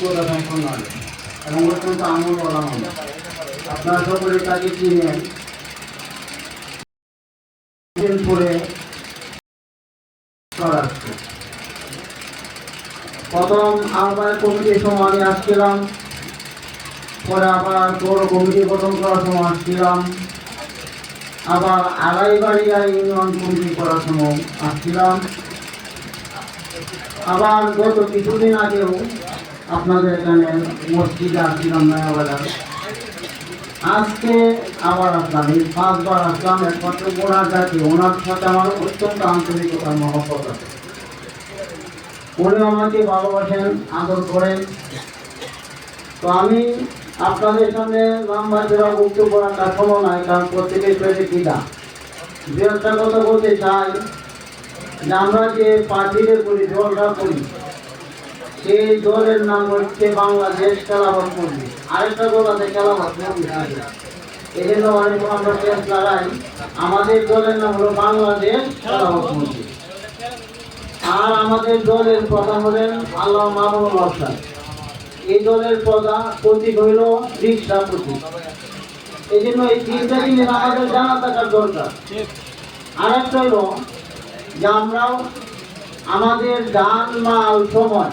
যোগ্যতা সম্পন্ন হয় এবং অত্যন্ত আমল বলা হয় আপনারা সকলে তাকে চিনেন। প্রথম আহ্বান কমিটির সময় আমি আসছিলাম। পরে আবার পৌর কমিটি গঠন করার সময় আসছিলাম। আবার আড়াইবাড়িয়া ইউনিয়ন কমিটি করার সময় আসছিলাম। আবার গত কিছুদিন আগেও আপনাদের এখানে মসজিদে আসছিলাম নয়াবাজার আজকে আবার আসলাম। এই পাঁচবার আসলাম, একমাত্র ওনার জাতি। ওনার সাথে আমার অত্যন্ত আন্তরিকতার মহব্বত আছে। উনি আমাকে ভালোবাসেন, আদর করেন। তো আমি আপনাদের সামনে লম্বা চূড়া বক্তব্য রাখার সময় নাই কারণ প্রত্যেকের পেটে কিনা দু একটা কথা বলতে চাই যে আমরা যে পার্টিদের করি জলটা করি সেই দলের নাম হচ্ছে বাংলাদেশ খেলাবাদ মন্দির। আরেকটা দল আছে খেলাবাদ মন্দির। এই অনেক আমরা টেস্ট লাগাই আমাদের দলের নাম হলো বাংলাদেশ খেলাবাদ মন্দির। আর আমাদের দলের প্রধান হলেন আল্লাহ মামুনুল হাসান এই দলের প্রধান প্রতীক হইল রিক্সা প্রতীক। এই জন্য এই তিনটা জিনিস আমাদের জানা থাকার দরকার। আর একটা হইল যে আমরাও আমাদের দান মাল, সময়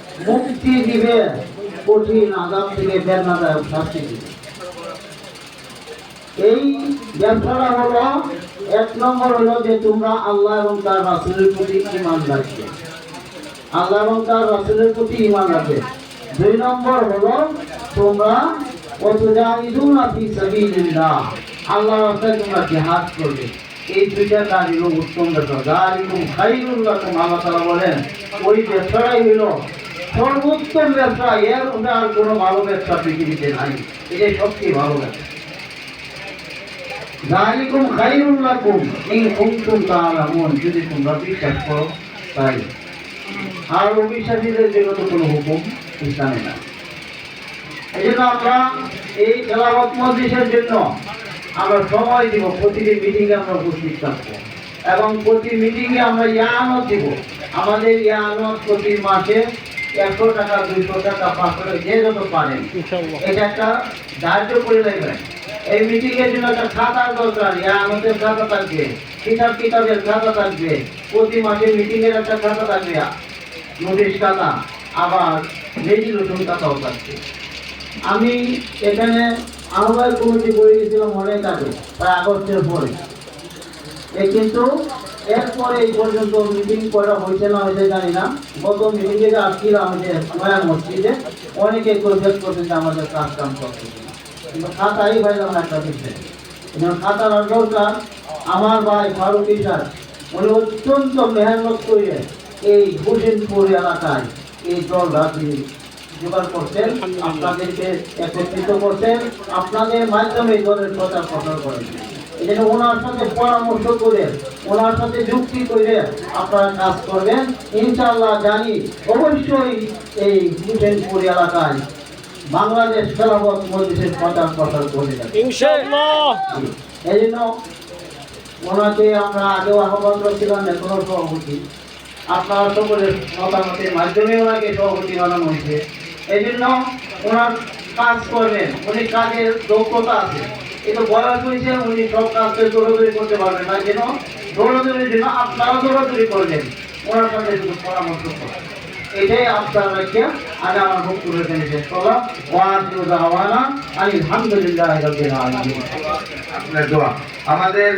মুক্তি দিবে, কঠিন আজাব থেকে বেদনাদায়ক শাস্তি দিবে। এই ব্যবসাটা হলো, এক নম্বর হলো যে তোমরা আল্লাহ এবং তার রাসুলের প্রতি ইমান রাখবে। আল্লাহ এবং তার রাসুলের প্রতি ইমান রাখবে। দুই নম্বর হলো, তোমরা ওয়াতুজাহিদুনা ফি সাবিলিল্লাহ আল্লাহর রাস্তায় তোমরা জিহাদ করবে। এই দুইটা কাজ হলো উত্তম ব্যবসা যালিকুম খাইরুল লাকুম, আল্লাহ তাআলা বলেন, ওই ব্যবসাটাই হলো সর্বোত্তম ব্যবসা, এর মধ্যে আর কোনো ভালো ব্যবসা পৃথিবীতে নাই। এটাই সবচেয়ে ভালো ব্যবসা। যালিকুম খাইরুল লাকুম ইন তাআলামুন। যদি তোমরা বিশ্বাস করো, তাই। আর অবিশ্বাসীদের জন্য তো কোনো হুকুম ইসলামে না এই জন্য আমরা এই মজলিসের জন্য আমরা সময় দিব প্রতিটি মিটিংয়ে আমরা উপস্থিত থাকব। এবং প্রতি মিটিংয়ে আমরা ইয়ানত দিব। আমাদের ইয়ানত প্রতি মাসে একশো টাকা দুইশো টাকা পাঁচশো টাকা যে যত পারেন। এটা একটা করে এই এর জন্য একটা খাতার দরকার। আমাদের খাতা থাকবে। কিতাব কিতাবের খাতা থাকবে। প্রতি মাসে মিটিং এর একটা খাতা থাকবে। নোটিশ খাতা। আবার রেজুলেশন খাতাও থাকবে। আমি এখানে আহ্বায়ক কমিটি করে গেছিলাম অনেক আগে প্রায় আগস্টের পরে। এ কিন্তু এরপরে এই পর্যন্ত মিটিং করা হয়েছে না হয়েছে জানি না। গত মিটিংয়ে যে আসছিলাম যে নয়া মসজিদে অনেকে প্রজেক্ট করছে যে আমাদের কাজ কাম করতে। কিন্তু খাতাই ভাইলাম একটা বিষয় এবং খাতার দরকার আমার ভাই ফারুক ইসার, উনি অত্যন্ত মেহনত করে এই হোসেনপুর এলাকায় এই দল রাজনীতি জোগাড় করছেন। আপনাদেরকে একত্রিত করছেন। আপনাদের মাধ্যমে এই দলের প্রচার প্রসার করেন এই জন্য ওনার সাথে পরামর্শ করে ওনার সাথে যুক্তি করে আপনারা কাজ করবেন। ইনশাআল্লাহ জানি অবশ্যই এই হোসেনপুর এলাকায় বাংলাদেশ খেলাফত মজলিসের প্রচার প্রসার করে এই জন্য ওনাকে আমরা আগেও আহ্বান করেছিলাম এখনও সভাপতি। আপনারা সকলের মতামতের মাধ্যমে ওনাকে সভাপতি বানানো হয়েছে। এই জন্য ওনার কাজ করবেন উনি কাজের দক্ষতা আছে। কিন্তু বলা হয়েছে উনি সব কাজকে দৌড়াদৌড়ি করতে পারবেন না। যেন দৌড়াদৌড়ির জন্য আপনারা দৌড়াদৌড়ি করবেন ওনার সাথে শুধু পরামর্শ করেন এটাই আপনার রাখিয়া আজ আমার বক্তব্য এখানে শেষ করলাম। আলহামদুলিল্লাহ আপনার দোয়া। আমাদের